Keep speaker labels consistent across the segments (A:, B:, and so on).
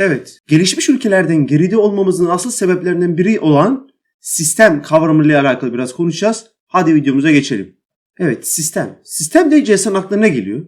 A: Evet, gelişmiş ülkelerden geride olmamızın asıl sebeplerinden biri olan sistem kavramıyla alakalı biraz konuşacağız. Hadi videomuza geçelim. Evet, sistem. Sistem deyince insan aklına geliyor?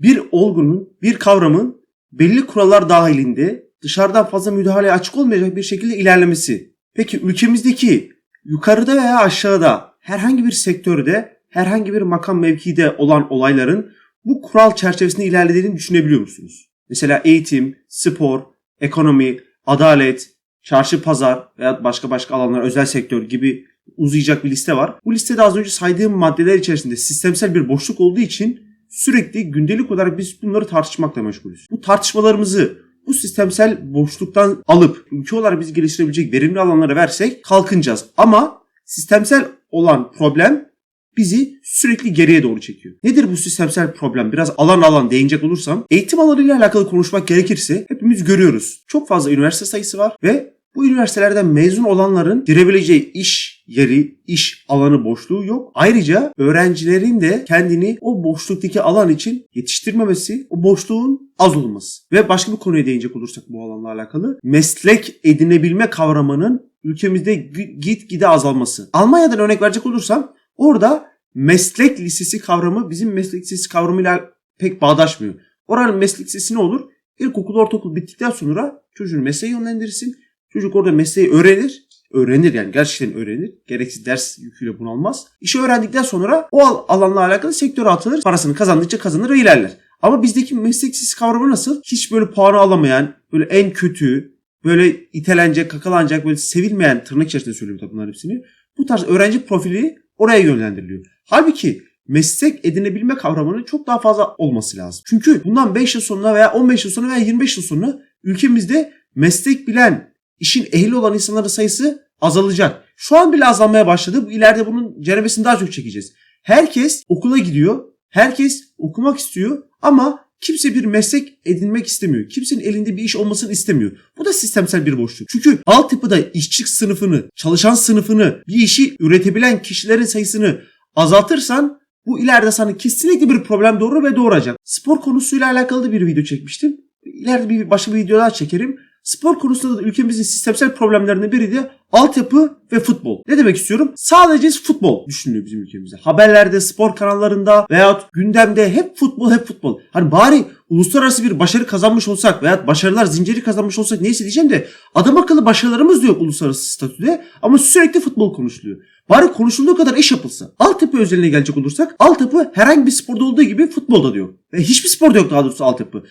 A: Bir olgunun, bir kavramın belli kurallar dahilinde dışarıdan fazla müdahaleye açık olmayacak bir şekilde ilerlemesi. Peki ülkemizdeki yukarıda veya aşağıda herhangi bir sektörde, herhangi bir makam mevkide olan olayların bu kural çerçevesinde ilerlediğini düşünebiliyor musunuz? Mesela eğitim, spor, ekonomi, adalet, çarşı pazar veya başka başka alanlar, özel sektör gibi uzayacak bir liste var. Bu listede az önce saydığım maddeler içerisinde sistemsel bir boşluk olduğu için sürekli gündelik olarak biz bunları tartışmakla meşgulüz. Bu tartışmalarımızı bu sistemsel boşluktan alıp ülke olarak biz geliştirebilecek verimli alanlara versek kalkınacağız. Ama sistemsel olan problem bizi sürekli geriye doğru çekiyor. Nedir bu sistemsel problem? Biraz alan alan değinecek olursam eğitim alanıyla alakalı konuşmak gerekirse hepimiz görüyoruz. Çok fazla üniversite sayısı var ve bu üniversitelerden mezun olanların girebileceği iş yeri, iş alanı boşluğu yok. Ayrıca öğrencilerin de kendini o boşluktaki alan için yetiştirmemesi, o boşluğun az olması. Ve başka bir konuya değinecek olursak bu alanla alakalı meslek edinebilme kavramının ülkemizde git gide azalması. Almanya'dan örnek verecek olursam Orada meslek lisesi kavramı bizim meslek lisesi kavramıyla pek bağdaşmıyor. Oranın meslek lisesi ne olur? İlkokul, ortaokul bittikten sonra çocuğunu mesleğe yönlendirsin. Çocuk orada mesleği öğrenir. Öğrenir yani gerçekten öğrenir. Gereksiz ders yüküyle bunalmaz. İşi öğrendikten sonra o alanla alakalı sektöre atılır. Parasını kazandıkça kazanır ve ilerler. Ama bizdeki meslek lisesi kavramı nasıl? Hiç böyle puanı alamayan, böyle en kötü, böyle itelenecek, kakalanacak, böyle sevilmeyen tırnak içerisinde söylüyorum tabii bunların hepsini. Bu tarz öğrenci profili oraya yönlendiriliyor. Halbuki meslek edinebilme kavramının çok daha fazla olması lazım. Çünkü bundan 5 yıl sonra veya 15 yıl sonra veya 25 yıl sonra ülkemizde meslek bilen, işin ehli olan insanların sayısı azalacak. Şu an bile azalmaya başladı. İleride bunun ceremesini daha çok çekeceğiz. Herkes okula gidiyor. Herkes okumak istiyor ama kimse bir meslek edinmek istemiyor. Kimsenin elinde bir iş olmasını istemiyor. Bu da sistemsel bir boşluk. Çünkü altyapıda işçi sınıfını, çalışan sınıfını, bir işi üretebilen kişilerin sayısını azaltırsan bu ileride sana kesinlikle bir problem doğurur ve doğuracak. Spor konusuyla alakalı da bir video çekmiştim. İleride bir başka bir video daha çekerim. Spor konusunda da ülkemizin sistemsel problemlerinden biri de altyapı ve futbol. Ne demek istiyorum? Sadece futbol düşünülüyor bizim ülkemizde. Haberlerde, spor kanallarında veyahut gündemde hep futbol hep futbol. Hani bari uluslararası bir başarı kazanmış olsak veyahut başarılar zinciri kazanmış olsak neyse diyeceğim de adam akıllı başarılarımız da yok uluslararası statüde ama sürekli futbol konuşuluyor. Bari konuşulduğu kadar iş yapılsa. Altyapı özeline gelecek olursak altyapı herhangi bir sporda olduğu gibi futbolda da yok. Ve hiçbir sporda yok daha doğrusu altyapı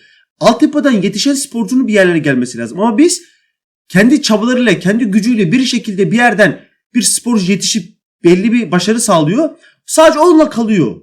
A: altyapıdan yetişen sporcunun bir yerlere gelmesi lazım. Ama biz kendi çabalarıyla, kendi gücüyle bir şekilde bir yerden bir sporcu yetişip belli bir başarı sağlıyor. Sadece onunla kalıyor.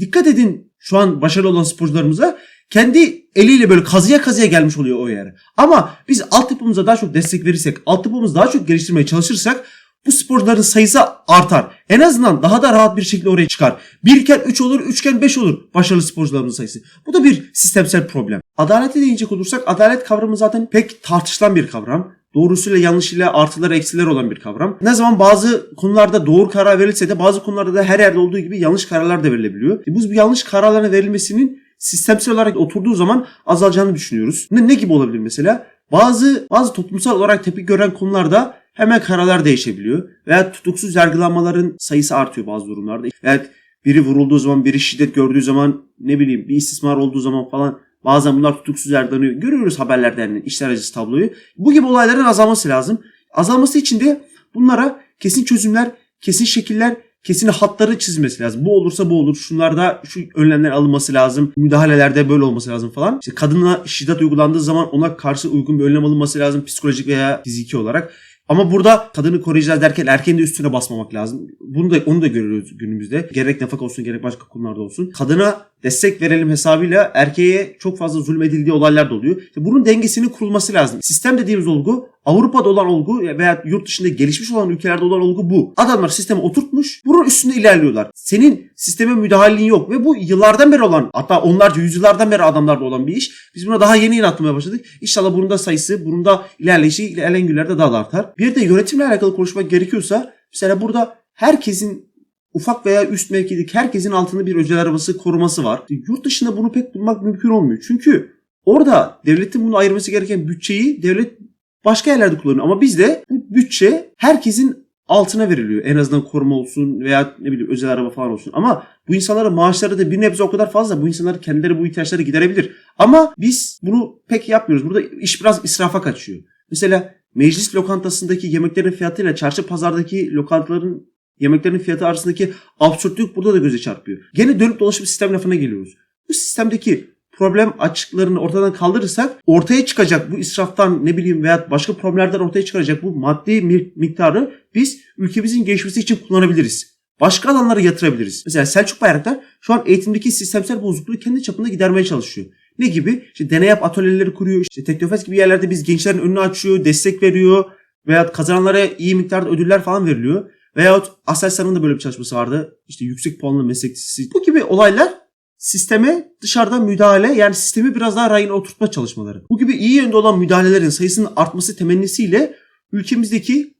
A: Dikkat edin şu an başarılı olan sporcularımıza kendi eliyle böyle kazıya kazıya gelmiş oluyor o yere. Ama biz altyapımıza daha çok destek verirsek, altyapımızı daha çok geliştirmeye çalışırsak bu sporcuların sayısı artar. En azından daha da rahat bir şekilde oraya çıkar. Birken 3 olur, üçken 5 olur başarılı sporcularımızın sayısı. Bu da bir sistemsel problem. Adalete değinecek olursak adalet kavramı zaten pek tartışılan bir kavram. Doğrusuyla yanlışıyla artıları eksiler olan bir kavram. Ne zaman bazı konularda doğru karar verilse de bazı konularda da her yerde olduğu gibi yanlış kararlar da verilebiliyor. E bu yanlış kararların verilmesinin sistemsel olarak oturduğu zaman azalacağını düşünüyoruz. Ne, ne gibi olabilir mesela? Bazı bazı toplumsal olarak tepki gören konularda hemen kararlar değişebiliyor. Veya tutuksuz yargılanmaların sayısı artıyor bazı durumlarda. Veya biri vurulduğu zaman, biri şiddet gördüğü zaman, ne bileyim bir istismar olduğu zaman falan bazen bunlar tutuksuz yargılanıyor. Görüyoruz haberlerde yani işler acısı tabloyu. Bu gibi olayların azalması lazım. Azalması için de bunlara kesin çözümler, kesin şekiller, kesin hatları çizmesi lazım. Bu olursa bu olur. Şunlarda şu önlemler alınması lazım. Müdahalelerde böyle olması lazım falan. İşte kadına şiddet uygulandığı zaman ona karşı uygun bir önlem alınması lazım psikolojik veya fiziki olarak. Ama burada kadını koruyacağız derken erkeğin de üstüne basmamak lazım. Bunu da onu da görüyoruz günümüzde. Gerek nafaka olsun gerek başka konularda olsun. Kadına destek verelim hesabıyla erkeğe çok fazla zulmedildiği olaylar da oluyor. İşte bunun dengesinin kurulması lazım. Sistem dediğimiz olgu Avrupa'da olan olgu veya yurt dışında gelişmiş olan ülkelerde olan olgu bu. Adamlar sistemi oturtmuş, bunun üstünde ilerliyorlar. Senin sisteme müdahalin yok ve bu yıllardan beri olan hatta onlarca yüzyıllardan beri adamlarda olan bir iş. Biz buna daha yeni yeni atmaya başladık. İnşallah bunun da sayısı, bunun da ilerleyişi ilerleyen günlerde daha da artar. Bir de yönetimle alakalı konuşmak gerekiyorsa mesela burada herkesin ufak veya üst mevkideki herkesin altında bir özel arabası koruması var. Yurt dışında bunu pek bulmak mümkün olmuyor. Çünkü Orada devletin bunu ayırması gereken bütçeyi devlet başka yerlerde kullanıyor. Ama bizde bu bütçe herkesin altına veriliyor. En azından koruma olsun veya ne bileyim özel araba falan olsun. Ama bu insanların maaşları da bir nebze o kadar fazla. Bu insanlar kendileri bu ihtiyaçları giderebilir. Ama biz bunu pek yapmıyoruz. Burada iş biraz israfa kaçıyor. Mesela meclis lokantasındaki yemeklerin fiyatıyla çarşı pazardaki lokantaların yemeklerin fiyatı arasındaki absürtlük burada da göze çarpıyor. Gene dönüp dolaşıp sistem lafına geliyoruz. Bu sistemdeki problem açıklarını ortadan kaldırırsak ortaya çıkacak bu israftan ne bileyim veya başka problemlerden ortaya çıkacak bu maddi mi- miktarı biz ülkemizin gelişmesi için kullanabiliriz. Başka alanlara yatırabiliriz. Mesela Selçuk Bayraktar şu an eğitimdeki sistemsel bozukluğu kendi çapında gidermeye çalışıyor. Ne gibi? İşte deney yap atölyeleri kuruyor. İşte Teknofest gibi yerlerde biz gençlerin önünü açıyor, destek veriyor. Veya kazananlara iyi miktarda ödüller falan veriliyor. Veyahut Aselsan'ın da böyle bir çalışması vardı. İşte yüksek puanlı meslek. Bu gibi olaylar sisteme dışarıdan müdahale yani sistemi biraz daha rayına oturtma çalışmaları. Bu gibi iyi yönde olan müdahalelerin sayısının artması temennisiyle ülkemizdeki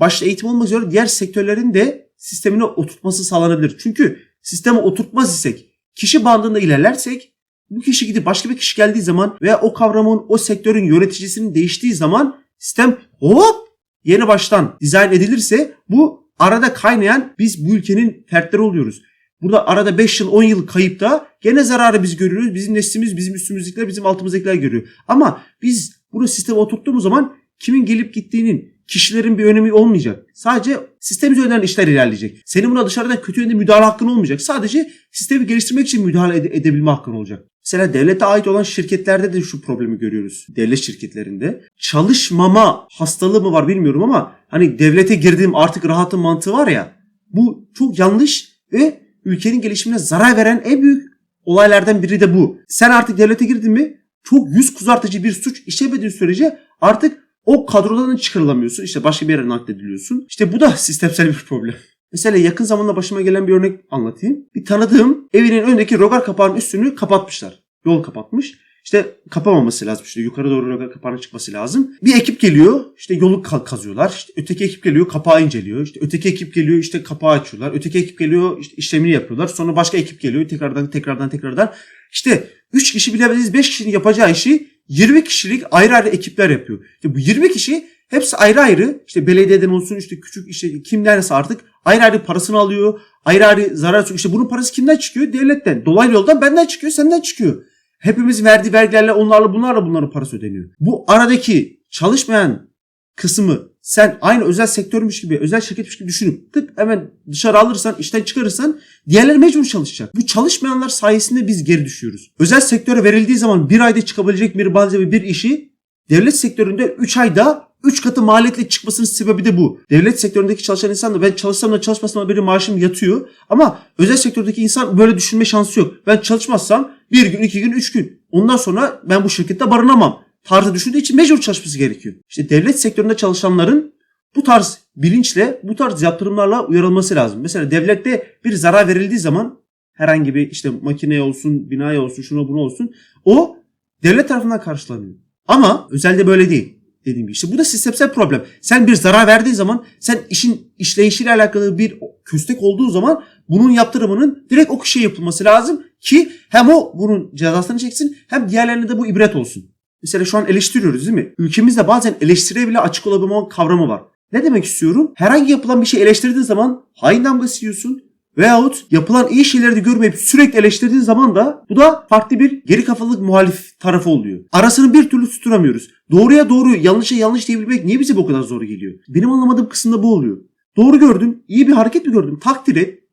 A: başta eğitim olmak üzere diğer sektörlerin de sistemine oturtması sağlanabilir. Çünkü sisteme oturtmaz isek, kişi bandında ilerlersek bu kişi gidip başka bir kişi geldiği zaman veya o kavramın, o sektörün yöneticisinin değiştiği zaman sistem hop yeni baştan dizayn edilirse bu arada kaynayan biz bu ülkenin fertleri oluyoruz. Burada arada 5 yıl 10 yıl kayıpta gene zararı biz görüyoruz. Bizim neslimiz, bizim üstümüzdekiler, bizim altımızdakiler görüyor. Ama biz bunu sisteme oturttuğumuz zaman kimin gelip gittiğinin, kişilerin bir önemi olmayacak. Sadece sistem üzerinden işler ilerleyecek. Senin buna dışarıdan kötü yönde müdahale hakkın olmayacak. Sadece sistemi geliştirmek için müdahale ede- edebilme hakkın olacak. Mesela devlete ait olan şirketlerde de şu problemi görüyoruz. Devlet şirketlerinde. Çalışmama hastalığı mı var bilmiyorum ama hani devlete girdiğim artık rahatın mantığı var ya. Bu çok yanlış ve ülkenin gelişimine zarar veren en büyük olaylardan biri de bu. Sen artık devlete girdin mi çok yüz kızartıcı bir suç işlemediğin sürece artık o kadrodan çıkarılamıyorsun. İşte başka bir yere naklediliyorsun. İşte bu da sistemsel bir problem. Mesela yakın zamanda başıma gelen bir örnek anlatayım. Bir tanıdığım evinin önündeki rogar kapağının üstünü kapatmışlar. Yol kapatmış. İşte kapamaması lazım. İşte yukarı doğru rogar kapağının çıkması lazım. Bir ekip geliyor. işte yolu ka- kazıyorlar. İşte öteki ekip geliyor kapağı inceliyor. İşte öteki ekip geliyor işte kapağı açıyorlar. Öteki ekip geliyor işte işlemini yapıyorlar. Sonra başka ekip geliyor tekrardan tekrardan tekrardan. İşte 3 kişi bilemediniz 5 kişinin yapacağı işi 20 kişilik ayrı ayrı ekipler yapıyor. İşte bu 20 kişi hepsi ayrı ayrı işte belediyeden olsun işte küçük işte kimlerse artık ayrı ayrı parasını alıyor. Ayrı ayrı zarar çıkıyor. İşte bunun parası kimden çıkıyor? Devletten. Dolaylı yoldan benden çıkıyor, senden çıkıyor. Hepimiz verdiği vergilerle onlarla bunlarla bunların parası ödeniyor. Bu aradaki çalışmayan kısmı sen aynı özel sektörmüş gibi, özel şirketmiş gibi düşünüp tık hemen dışarı alırsan, işten çıkarırsan diğerleri mecbur çalışacak. Bu çalışmayanlar sayesinde biz geri düşüyoruz. Özel sektöre verildiği zaman bir ayda çıkabilecek bir malzeme, bir işi devlet sektöründe 3 ayda 3 katı maliyetle çıkmasının sebebi de bu. Devlet sektöründeki çalışan insan da ben çalışsam da çalışmasam da benim maaşım yatıyor. Ama özel sektördeki insan böyle düşünme şansı yok. Ben çalışmazsam bir gün, iki gün, üç gün. Ondan sonra ben bu şirkette barınamam. Tarzı düşündüğü için mecbur çalışması gerekiyor. İşte devlet sektöründe çalışanların bu tarz bilinçle, bu tarz yaptırımlarla uyarılması lazım. Mesela devlette bir zarar verildiği zaman herhangi bir işte makineye olsun, binaya olsun, şuna buna olsun o devlet tarafından karşılanıyor. Ama özelde böyle değil. Dediğim gibi işte bu da sistemsel problem. Sen bir zarar verdiği zaman sen işin işleyişiyle alakalı bir köstek olduğu zaman bunun yaptırımının direkt o kişiye yapılması lazım ki hem o bunun cezasını çeksin hem diğerlerine de bu ibret olsun. Mesela şu an eleştiriyoruz değil mi? Ülkemizde bazen eleştiriye bile açık olabilme kavramı var. Ne demek istiyorum? Herhangi yapılan bir şey eleştirdiğin zaman hain damgası yiyorsun. Veyahut yapılan iyi şeyleri de görmeyip sürekli eleştirdiğin zaman da bu da farklı bir geri kafalılık muhalif tarafı oluyor. Arasını bir türlü tutturamıyoruz. Doğruya doğru, yanlışa yanlış diyebilmek niye bize bu kadar zor geliyor? Benim anlamadığım kısımda bu oluyor. Doğru gördün, iyi bir hareket mi gördün? Takdir et.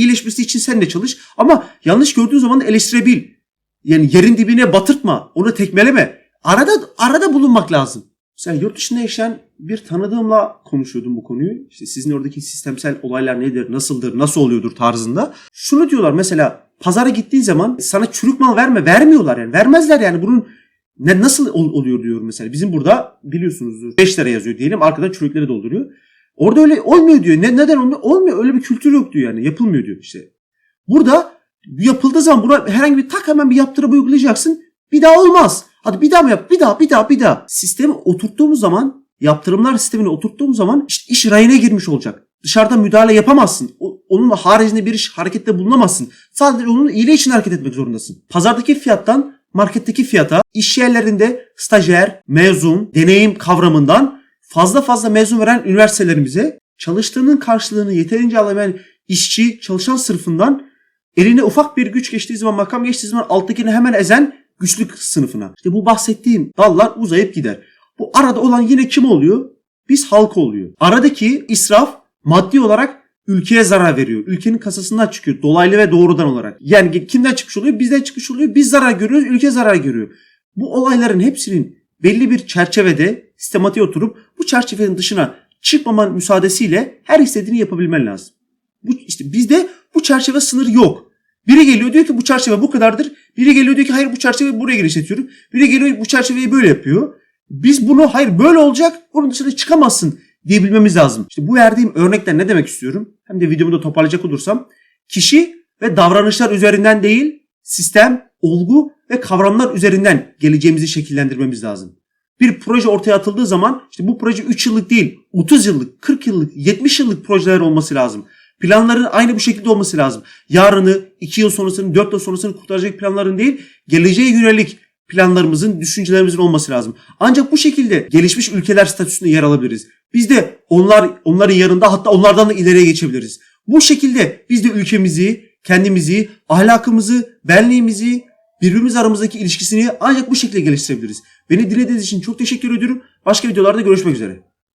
A: İyileşmesi için sen de çalış. Ama yanlış gördüğün zaman eleştirebil. Yani yerin dibine batırtma, onu tekmeleme. Arada arada bulunmak lazım. Mesela yurt dışında yaşayan bir tanıdığımla konuşuyordum bu konuyu. İşte sizin oradaki sistemsel olaylar nedir, nasıldır, nasıl oluyordur tarzında. Şunu diyorlar mesela pazara gittiğin zaman sana çürük mal verme, vermiyorlar yani. Vermezler yani bunun ne nasıl ol- oluyor diyorum mesela. Bizim burada biliyorsunuzdur 5 lira yazıyor diyelim arkadan çürükleri dolduruyor. Orada öyle olmuyor diyor. Ne, neden olmuyor? Olmuyor. Öyle bir kültür yok diyor yani. Yapılmıyor diyor işte. Burada yapıldığı zaman buna herhangi bir tak hemen bir yaptırım uygulayacaksın. Bir daha olmaz. Hadi bir daha mı yap? Bir daha, bir daha, bir daha. Sistemi oturttuğumuz zaman, yaptırımlar sistemini oturttuğumuz zaman işte iş rayına girmiş olacak. Dışarıdan müdahale yapamazsın. O- Onun haricinde bir iş harekette bulunamazsın. Sadece onun iyiliği için hareket etmek zorundasın. Pazardaki fiyattan marketteki fiyata, iş yerlerinde stajyer, mezun, deneyim kavramından fazla fazla mezun veren üniversitelerimize çalıştığının karşılığını yeterince alamayan işçi, çalışan sınıfından eline ufak bir güç geçtiği zaman, makam geçtiği zaman alttakini hemen ezen güçlük sınıfına. İşte bu bahsettiğim dallar uzayıp gider. Bu arada olan yine kim oluyor? Biz halk oluyor. Aradaki israf maddi olarak ülkeye zarar veriyor. Ülkenin kasasından çıkıyor. Dolaylı ve doğrudan olarak. Yani kimden çıkmış oluyor? Bizden çıkmış oluyor. Biz zarar görüyoruz. Ülke zarar görüyor. Bu olayların hepsinin belli bir çerçevede sistematiğe oturup bu çerçevenin dışına çıkmaman müsaadesiyle her istediğini yapabilmen lazım. Bu, işte bizde bu çerçeve sınırı yok. Biri geliyor diyor ki bu çerçeve bu kadardır. Biri geliyor diyor ki hayır bu çerçeveyi buraya genişletiyorum. Biri geliyor bu çerçeveyi böyle yapıyor. Biz bunu hayır böyle olacak bunun dışına çıkamazsın diyebilmemiz lazım. İşte bu verdiğim örnekten ne demek istiyorum? Hem de videomu da toparlayacak olursam. Kişi ve davranışlar üzerinden değil sistem, olgu ve kavramlar üzerinden geleceğimizi şekillendirmemiz lazım. Bir proje ortaya atıldığı zaman işte bu proje 3 yıllık değil 30 yıllık, 40 yıllık, 70 yıllık projeler olması lazım. Planların aynı bu şekilde olması lazım. Yarını, 2 yıl sonrasını, 4 yıl sonrasını kurtaracak planların değil, geleceğe yönelik planlarımızın, düşüncelerimizin olması lazım. Ancak bu şekilde gelişmiş ülkeler statüsünde yer alabiliriz. Biz de onlar onların yanında hatta onlardan da ileriye geçebiliriz. Bu şekilde biz de ülkemizi, kendimizi, ahlakımızı, benliğimizi, birbirimiz aramızdaki ilişkisini ancak bu şekilde geliştirebiliriz. Beni dinlediğiniz için çok teşekkür ediyorum. Başka videolarda görüşmek üzere.